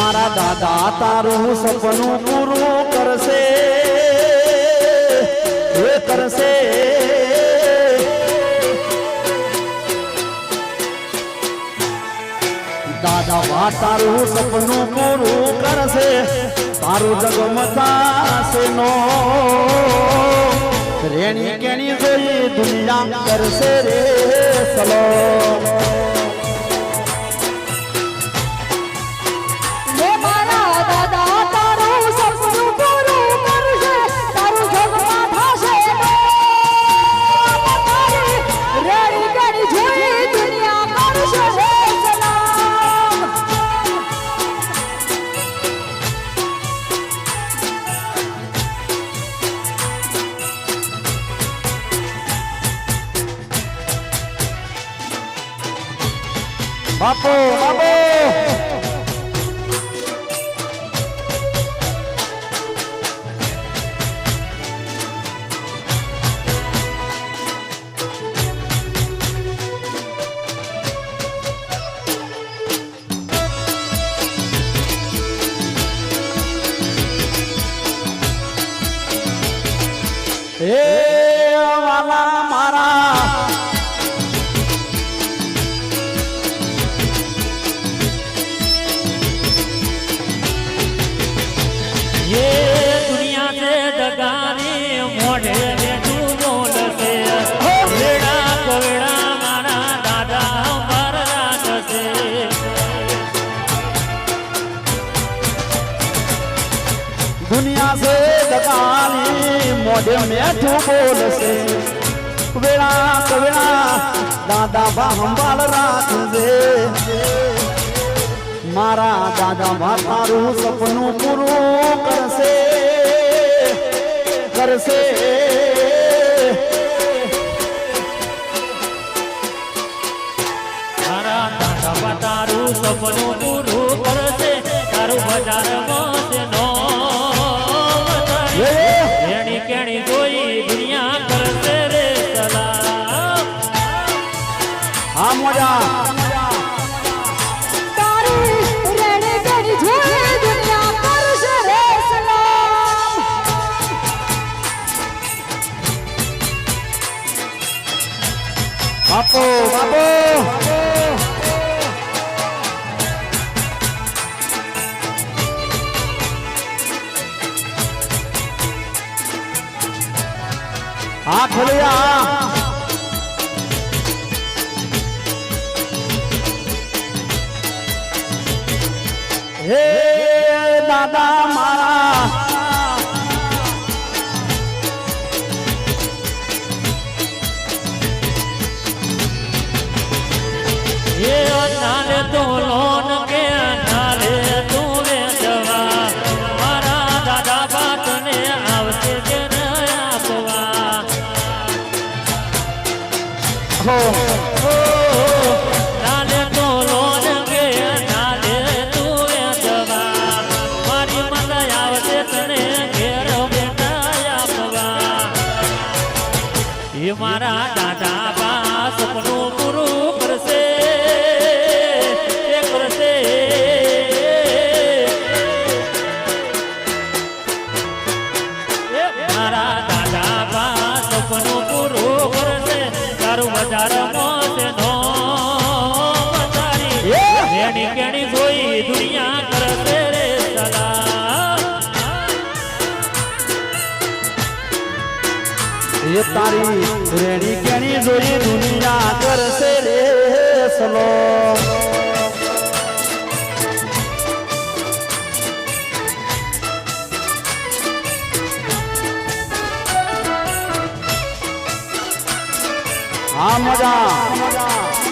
મારા દાદા તારું સપનું પૂરું કરશે. એ કરશે. દાદા બા, તારું સપનું પૂરું કરશે. તારું જગમતાશે નો રેણી કેણી જોઈ દુનિયા કરશે રે સલો. બાપો બાપો! હે વાલા! મોઢે મેઠું બોલશે વેળા વેળા દાદા બા સંભાળ રાખજે મારા દાદા બા સપનું પૂરું કરશે કરશે મારા દાદા તારું સપનું પૂરું કરશે તારું બજાર હા ખોલિયા હે દાદા મારા એ નાલે તો એ મારા દાદા બા સપનું પૂરું કરશે એ કરશે એ મારા દાદા બા સપનું પૂરું કરશે તારું બજાર મોસે નો તારી એ! કેણી જોઈ દુનિયા એ તારી રેડી કેણી જોઈ દુનિયા કરશે રે સલો. હા મજા.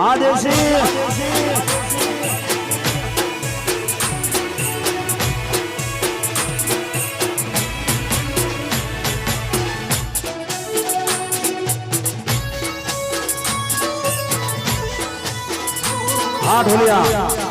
હા દેશી હા ઢોલિયા.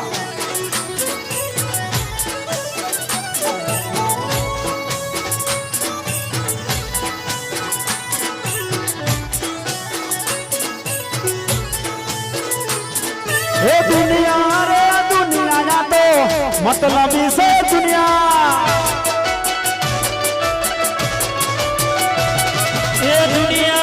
એ દુનિયા રે દુનિયા ના તો મતલબી છે દુનિયા. એ દુનિયા